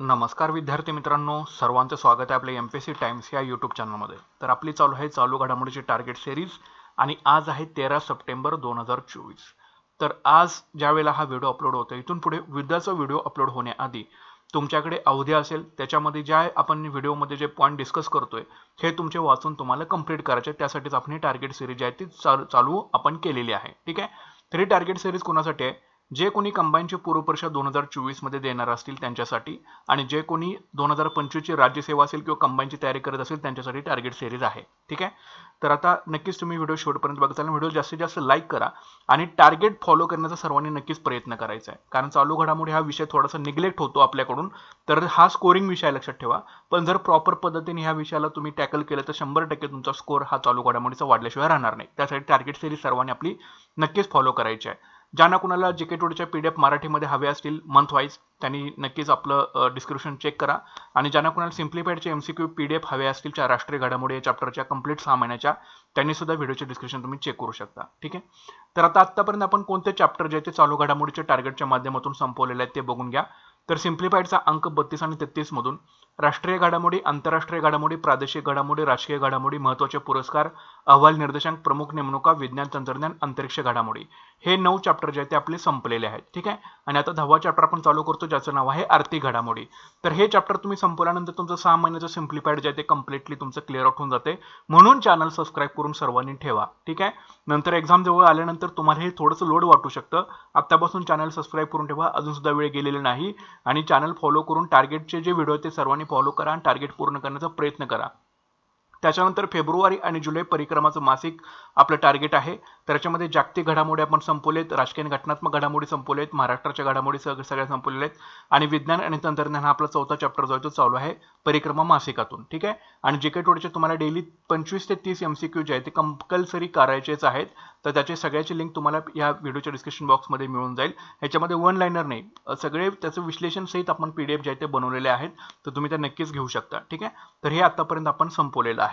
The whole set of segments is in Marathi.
नमस्कार विद्यार्थी मित्रांनो सर्वांचं स्वागत आहे आपल्या एम पी सी टाइम्स या यूट्यूब चॅनलमध्ये तर आपली चालू आहे चालू घडामोडीची टार्गेट सिरीज आणि आज आहे तेरा सप्टेंबर दोन हजार चोवीस. तर आज ज्यावेळेला हा व्हिडिओ अपलोड होतो इथून पुढे विद्याचा व्हिडिओ अपलोड होण्याआधी तुमच्याकडे अवधी असेल त्याच्यामध्ये ज्या आपण व्हिडिओमध्ये जे पॉईंट डिस्कस करतोय हे तुमचे वाचून तुम्हाला कंप्लीट करायचे त्यासाठीच आपण ही टार्गेट सिरीज आहे ती चालू चालू आपण केलेली आहे. ठीक आहे? तर ही टार्गेट सिरीज कोणासाठी आहे? जे कोणी कंबाईनची पूर्वपरीक्षा दोन हजार चोवीसमध्ये देणार असतील त्यांच्यासाठी आणि जे कोणी दोन हजार पंचवीसची राज्यसेवा असेल किंवा कंबाईनची तयारी करत असेल त्यांच्यासाठी टार्गेट सिरीज आहे. ठीक आहे? तर आता नक्कीच तुम्ही व्हिडिओ शेवटपर्यंत बघताल व्हिडिओ जास्तीत जास्त लाईक करा आणि टार्गेट फॉलो करण्याचा सर्वांनी नक्कीच प्रयत्न करायचा आहे. कारण चालू घडामोडी हा विषय थोडासा निग्लेक्ट होतो आपल्याकडून. तर हा स्कोरिंग विषय लक्षात ठेवा. पण जर प्रॉपर पद्धतीने ह्या विषयाला तुम्ही टॅकल केलं तर शंभर टक्के तुमचा स्कोर हा चालू घडामोडीचा वाढल्याशिवाय राहणार नाही. त्यासाठी टार्गेट सिरीज सर्वांनी आपली नक्कीच फॉलो करायची आहे. ज्यांना कुणाला जे के टूडच्या पी डी एफ मराठीमध्ये हवे असतील मंथ वाईज त्यांनी नक्कीच आपलं डिस्क्रिप्शन चेक करा. आणि ज्यांना कुणाला सिम्प्लिफाईडचे M C Q P D F हवे असतील च्या राष्ट्रीय घडामोडी या चॅप्टरच्या कंप्लीट सहा महिन्याच्या त्यांनी सुद्धा व्हिडिओचे डिस्क्रिप्शन तुम्ही चेक करू शकता. ठीक आहे? तर आता आत्तापर्यंत आपण कोणते चॅप्टर जे ते चालू घडामोडीच्या टार्गेटच्या माध्यमातून संपवलेले आहेत ते बघून घ्या. तर सिम्प्लिफाईडचा अंक बत्तीस आणि तेहतीसमधून राष्ट्रीय घडामोडी आंतरराष्ट्रीय घडामोडी प्रादेशिक घडामोडी राजकीय घडामोडी महत्त्वाचे पुरस्कार अहवाल निर्देशांक प्रमुख नेमणुका विज्ञान तंत्रज्ञान अंतरिक्ष घडामोडी. हे नऊ चॅप्टर जे आहेत ते आपले संपलेले आहेत ठीक आहे? आणि आता दहावा चॅप्टर आपण चालू करतो ज्याचं नाव आहे आर्थिक घडामोडी. तर हे चॅप्टर तुम्ही संपवल्यानंतर तुमचं सहा महिन्याचं सिम्प्लिफाईड जे आहे ते कम्प्लिटली तुमचं क्लिअर आउट होऊन जाते. म्हणून चॅनल सबस्क्राईब करून सर्वांनी ठेवा ठीक आहे? नंतर एक्झाम जवळ आल्यानंतर तुम्हाला हे थोडंसं लोड वाटू शकतं. आत्तापासून चॅनल सबस्क्राईब करून ठेवा अजून सुद्धा वेळ गेलेला नाही. आणि चॅनल फॉलो करून टार्गेटचे जे व्हिडिओ आहेत ते सर्वांनी फॉलो करा आणि टार्गेट पूर्ण करण्याचा प्रयत्न करा. त्याच्यानंतर फेब्रुवारी आणि जुलै परिक्रमाचं मासिक आपलं टार्गेट आहे. त्याच्यामध्ये जागतिक घडामोडी आपण संपवलेत राजकीय घटनात्मक घडामोडी संपवलेत महाराष्ट्राच्या घडामोडी सगळ्या सगळ्या संपवलेल्या आहेत. आणि विज्ञान आणि तंत्रज्ञान हा आपला चौथा चॅप्टर जो आहे तो चालू आहे परिक्रमा मासिकातून ठीक आहे? आणि जे काही टोडचे तुम्हाला डेली पंचवीस ते तीस एम सी क्यू जे आहे ते कंपल्सरी करायचेच आहेत. तर त्याचे सगळ्याची लिंक तुम्हाला या व्हिडिओच्या डिस्क्रिप्शन बॉक्समध्ये मिळून जाईल. ह्याच्यामध्ये वन लाईनर नाही. सगळे त्याचं विश्लेषण सहित आपण पी डी एफ जे आहे ते बनवलेले आहेत. तर तुम्ही ते नक्कीच घेऊ शकता ठीक आहे? तर हे आतापर्यंत आपण संपवलेलं आहे.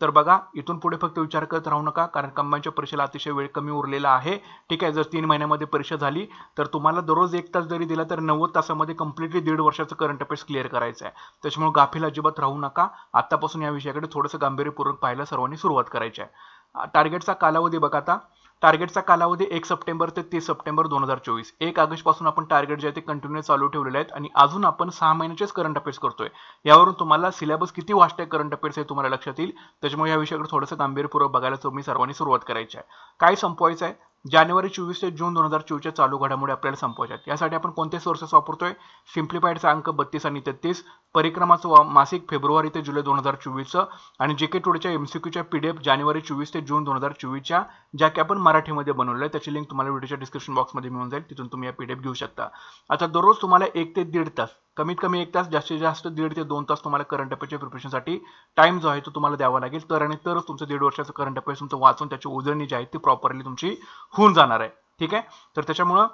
तर बघा इथून पुढे फक्त विचार करत राहू नका कारण कंबाईनच्या परीक्षेला अतिशय वेळ कमी उरलेला आहे. ठीक आहे जर तीन महिन्यामध्ये परीक्षा झाली तर तुम्हाला दररोज एक तास जरी दिला तर नव्वद तासामध्ये कम्प्लिटली दीड वर्षाचं करंट अफेअर्स क्लिअर करायचं आहे. त्याच्यामुळे गाफील अजिबात राहू नका. आतापासून या विषयाकडे थोडंसं गांभीर्यपूर्वक पाहायला सर्वांनी सुरुवात करायची आहे. टार्गेटचा कालावधी बघा आता. टार्गेटचा कालावधी एक सप्टेंबर ते तीस सप्टेंबर दोन हजार चोवीस. एक ऑगस्टपासून आपण टार्गेट जे आहे ते कंटिन्यू चालू ठेवलेले आहेत आणि अजून आपण सहा महिन्याचेच करंट अफेअर्स करतोय. यावरून तुम्हाला सिलेबस किती वास्ट आहे करंट अफेअर्स हे तुम्हाला लक्षात येईल. त्याच्यामुळे या विषयाकडे थोडंसं गांभीर्यपूर्वक बघायला तुम्ही सर्वांनी सुरुवात करायची आहे. काय संपवायचं आहे? जानेवारी चोवीस ते जून दोन हजार चोवीसच्या चालू घडामोडी आपल्याला संपवायच्या यासाठी आपण कोणते सोर्सेस वापरतोय? सिम्प्लिफाईडचा अंक बत्तीस आणि तेहतीस. परिक्रमाचं मासिक फेब्रुवारी ते जुलै दोन हजार चोवीसचं. आणि जे के टुडेच्या एमसीक्यूच्या पी डी एफ जानेवारी चोवीस ते जून दोन हजार चोवीसच्या ज्या की आपण मराठीमध्ये बनवलं आहे त्याची लिंक तुम्हाला व्हिडिओच्या डिस्क्रिप्शन बॉक्समध्ये मिळून जाईल. तिथून तुम्ही या पी डी एफ घेऊ शकता. आता दररोज तुम्हाला एक ते दीड तास कमीत कमी एक तास जास्तीत जास्त दीड ते दोन तास तुम्हाला करंट अफेअरच्या प्रिपरेशनसाठी टाइम जो आहे तो तुम्हाला द्यावा लागेल. तर आणि तरच तुमचं दीड वर्षाचं करंट अफेअर्स तुमचं वाचून त्याची उजळणी जी आहे ती प्रॉपरली तुमची होऊन जाणार आहे. ठीक आहे? तर त्याच्यामुळं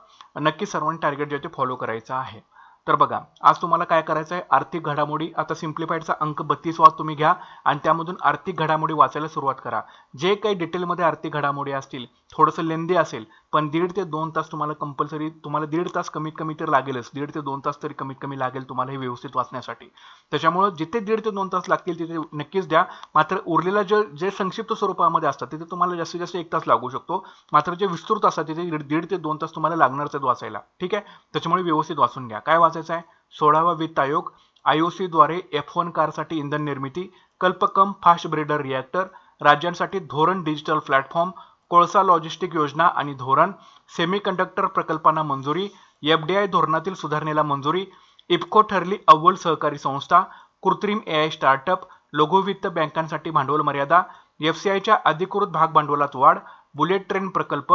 नक्की सर्वांनी टार्गेट जे आहे ते फॉलो करायचं आहे. तर बघा आज तुम्हाला काय करायचं आहे आर्थिक घडामोडी आता सिम्प्लिफाईडचा अंक बत्तीस वाज तुम्ही घ्या आणि त्यामधून आर्थिक घडामोडी वाचायला सुरुवात करा. जे काही डिटेलमध्ये आर्थिक घडामोडी असतील थोडंसं लेंदी असेल पण दीड ते दोन तास तुम्हाला कंपल्सरी तुम्हाला दीड तास कमीत कमी तर लागेलच. दीड ते दोन तास तरी कमीत कमी लागेल तुम्हाला हे व्यवस्थित वाचण्यासाठी. त्याच्यामुळं जिथे दीड ते दोन तास लागतील तिथे नक्कीच द्या. मात्र उरलेला जे जे संक्षिप्त स्वरूपामध्ये असतात तिथे तुम्हाला जास्तीत जास्त एक तास लागू शकतो. मात्र जे विस्तृत असतात तिथे दीड ते दोन तास तुम्हाला लागणारच आहेत वाचायला. ठीक आहे? त्याच्यामुळे व्यवस्थित वाचून घ्या. काय वाचायचं? आहे. सोळावा वित्त आयोग आयओसी द्वारे एफ वन कारसाठी इंधन निर्मिती कल्पकम फास्ट ब्रेडर रिॲक्टर राज्यांसाठी धोरण डिजिटल प्लॅटफॉर्म कोळसा लॉजिस्टिक योजना आणि धोरण सेमीकंडक्टर प्रकल्पांना मंजुरी एफडीआय धोरणातील सुधारणेला मंजुरी इफको ठरली अव्वल सहकारी संस्था कृत्रिम एआय स्टार्टअप लघुवित्त बँकांसाठी भांडवल मर्यादा एफसीआयच्या अधिकृत भाग भांडवलात वाढ बुलेट ट्रेन प्रकल्प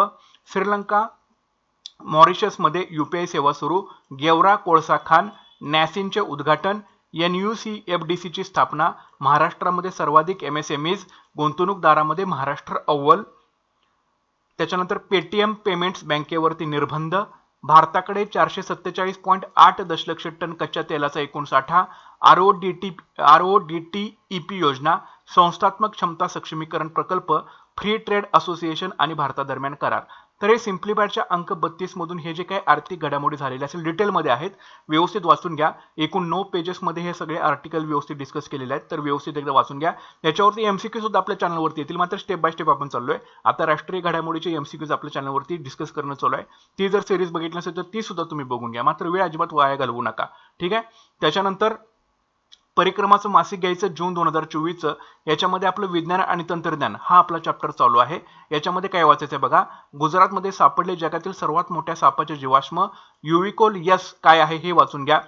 श्रीलंका मॉरिशसमध्ये यूपीआय सेवा सुरू. गेवरा कोळसा खान नॅसिनचे उद्घाटन. N U C F D सीची स्थापना. महाराष्ट्रामध्ये सर्वाधिक एम एस एम ईज. गुंतवणूकदारामध्ये महाराष्ट्र अव्वल. त्याच्यानंतर पेटीएम पेमेंट्स बँकेवरती निर्बंध. भारताकडे चारशे सत्तेचाळीस पॉईंट आठ दशलक्ष टन कच्च्या तेलाचा एकूण साठा R O D T R O D T E P योजना. संस्थात्मक क्षमता सक्षमीकरण प्रकल्प. फ्री ट्रेड असोसिएशन आणि भारतादरम्यान करार. तर हे सिम्प्लिफायडच्या अंक बत्तीस मधून हे जे काही आर्थिक घडामोडी झालेले असेल डिटेलमध्ये आहेत. व्यवस्थित वाचून घ्या. एकूण नऊ पेजेसमध्ये हे सगळे आर्टिकल व्यवस्थित डिस्कस केलेले आहेत तर व्यवस्थित एकदा वाचून घ्या. याच्यावरती एमसीक्यू सुद्धा आपल्या चॅनलवरती येतील. मात्र स्टेप बाय स्टेप आपण चाललोय. आता राष्ट्रीय घडामोडीचे एमसीक्यूज आपल्या चॅनलवरती डिस्कस करणं चालू आहे. ती जर सिरीज बघितली असेल तर ती सुद्धा तुम्ही बघून घ्या. मात्र वेळ अजिबात वाया घालवू नका. ठीक आहे? त्याच्यानंतर परिक्रमाचं मासिक घ्यायचं जून दोन हजार चोवीसचं. याच्यामध्ये आपलं विज्ञान आणि तंत्रज्ञान हा आपला चॅप्टर चालू आहे. याच्यामध्ये काय वाचायचं आहे बघा. गुजरातमध्ये सापडले जगातील सर्वात मोठ्या सापाचे जीवाश्म युविकोल यस काय आहे हे वाचून घ्या.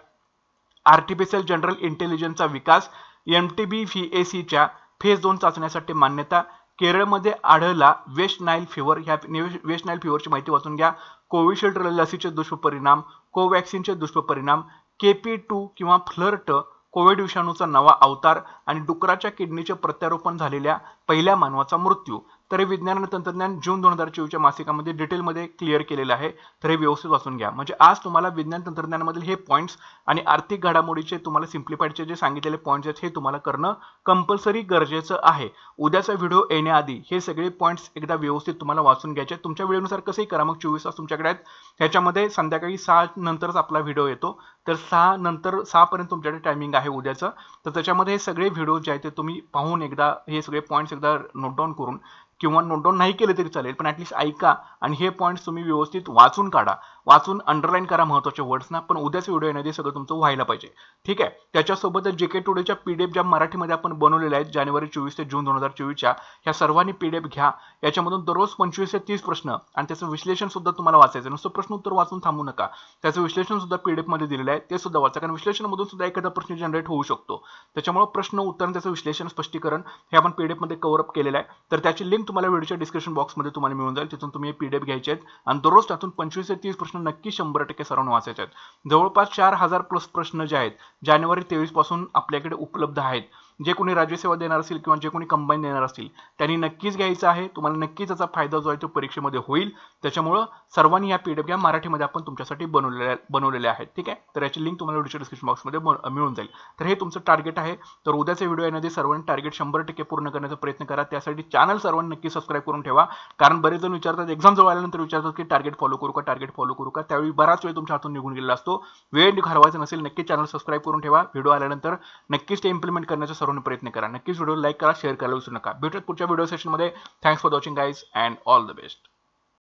आर्टिफिशियल जनरल इंटेलिजन्सचा विकास M T B V A सीच्या फेज दोन चाचण्यासाठी मान्यता केरळमध्ये आढळला वेस्ट नाईल फिवर ह्या वेस्ट नाईल फिवरची माहिती वाचून घ्या. कोविशिल्ड लसीचे दुष्परिणाम कोवॅक्सिनचे दुष्परिणाम के पी टू किंवा फ्लर्ट कोविड विषाणूचा नवा अवतार आणि डुकराच्या किडनीचे प्रत्यारोपण झालेल्या पहिल्या मानवाचा मृत्यू. तर हे विज्ञान आणि तंत्रज्ञान जून दोन हजार चोवीसच्या मासिकामध्ये डिटेलमध्ये क्लिअर केलेलं आहे. तर हे व्यवस्थित वाचून घ्या. म्हणजे आज तुम्हाला विज्ञान तंत्रज्ञानामधील हे पॉईंट्स आणि आर्थिक घडामोडीचे तुम्हाला सिम्प्लिफाईडचे जे सांगितलेले पॉईंट्स आहेत हे तुम्हाला करणं कंपल्सरी गरजेचं आहे. उद्याचा व्हिडिओ येण्याआधी हे सगळे पॉईंट्स एकदा व्यवस्थित तुम्हाला वाचून घ्यायचे. तुमच्या वेळेनुसार कसंही करा. मग चोवीस तास तुमच्याकडे आहेत. ह्याच्यामध्ये संध्याकाळी सहा नंतरच आपला व्हिडिओ येतो. तर सहा नंतर सहापर्यंत तुमच्याकडे टायमिंग आहे उद्याचं. तर त्याच्यामध्ये हे सगळे व्हिडिओ जे आहेत ते तुम्ही पाहून एकदा हे सगळे पॉईंट्स एकदा नोट डाऊन करून किंवा नोट डाऊन नाही केले तरी चालेल पण ऍटलीस्ट ऐका आणि हे पॉईंट्स तुम्ही व्यवस्थित वाचून काढा. वाचून अंडरलाईन करा महत्त्वाचे वर्ड्सना पण उद्याच व्हिडिओ येण्याआधी सगळं तुमचं व्हायला पाहिजे. ठीक आहे? त्याच्यासोबत जे के टुडेच्या पीडीएफ ज्या मराठीमध्ये आपण बनवलेल्या आहेत जानेवारी चोवीस ते जून दोन हजार चोवीसच्या ह्या सर्वांनी पीडीएफ घ्या. याच्यामधून दररोज पंचवीस ते तीस प्रश्न आणि त्याचं विश्लेषण सुद्धा तुम्हाला वाचायचं नुसतं प्रश्न उत्तर वाचून थांबू नका. त्याचं विश्लेषण सुद्धा पीडीएफमध्ये दिलेलं आहे ते सुद्धा वाचा. कारण विश्लेषणामधून सुद्धा एखादा प्रश्न जनरेट होऊ शकतो. त्याच्यामुळे प्रश्न उत्तर आणि त्याचं विश्लेषण स्पष्टीकरण हे आपण पीडीएफमध्ये कव्हर अप केलेलं आहे. तर त्याची लिंक तुम्हाला व्हिडिओच्या डिस्क्रिप्शन बॉक्समध्ये तुम्हाला मिळून जाईल. तिथून तुम्ही पीडीएफ घ्यायचे आहेत. आणि दररोज त्यातून पंचवीस ते तीस प्रश्न नक्की शंभर टक्के सरावून वाचायचे आहेत. जवळपास चार हजार प्लस प्रश्न जे आहेत जानेवारी तेवीसपासून आपल्याकडे उपलब्ध आहेत. जे कोणी राज्यसेवा देणार असेल किंवा जे कोणी कंबाईन देणार असतील त्यांनी नक्कीच घ्यायचं आहे. तुम्हाला नक्कीच त्याचा फायदा जो आहे तो परीक्षेमध्ये होईल. त्याच्यामुळं सर्वांनी या पीडीएफ या मराठीमध्ये आपण तुमच्यासाठी बनवलेल्या बनवलेल्या आहेत. ठीक आहे? तर याची लिंक तुम्हाला व्हिडिओच्या डिस्क्रिप्शन बॉक्समध्ये मिळून जाईल. तर हे तुमचं टार्गेट आहे. तर उद्याचे व्हिडिओ येण्याआधी सर्वांनी टार्गेट शंभर टक्के पूर्ण करण्याचा प्रयत्न करा. त्यासाठी चॅनल सर्वांनी नक्की सबस्क्राईब करून ठेवा. कारण बरेच जण विचारतात एक्झाम जवळ आल्यानंतर विचारतात की टार्गेट फॉलो करू का टार्गेट फॉलो करू का? त्यावेळी बराच वेळ तुमच्या हातून निघून गेलेला असतो. वेळ घालवायचा नसेल नक्की चॅनल सबस्क्राईब करून ठेवा. व्हिडिओ आल्यानंतर नक्कीच ते इम्प्लिमेंट करण्याचा सर्वांनी प्रयत्न करा. नक्कीच व्हिडिओ लाईक करा शेअर करायला विसरू नका. भेटत पुढच्या व्हिडिओ सेशनमध्ये thanks for watching guys and all the best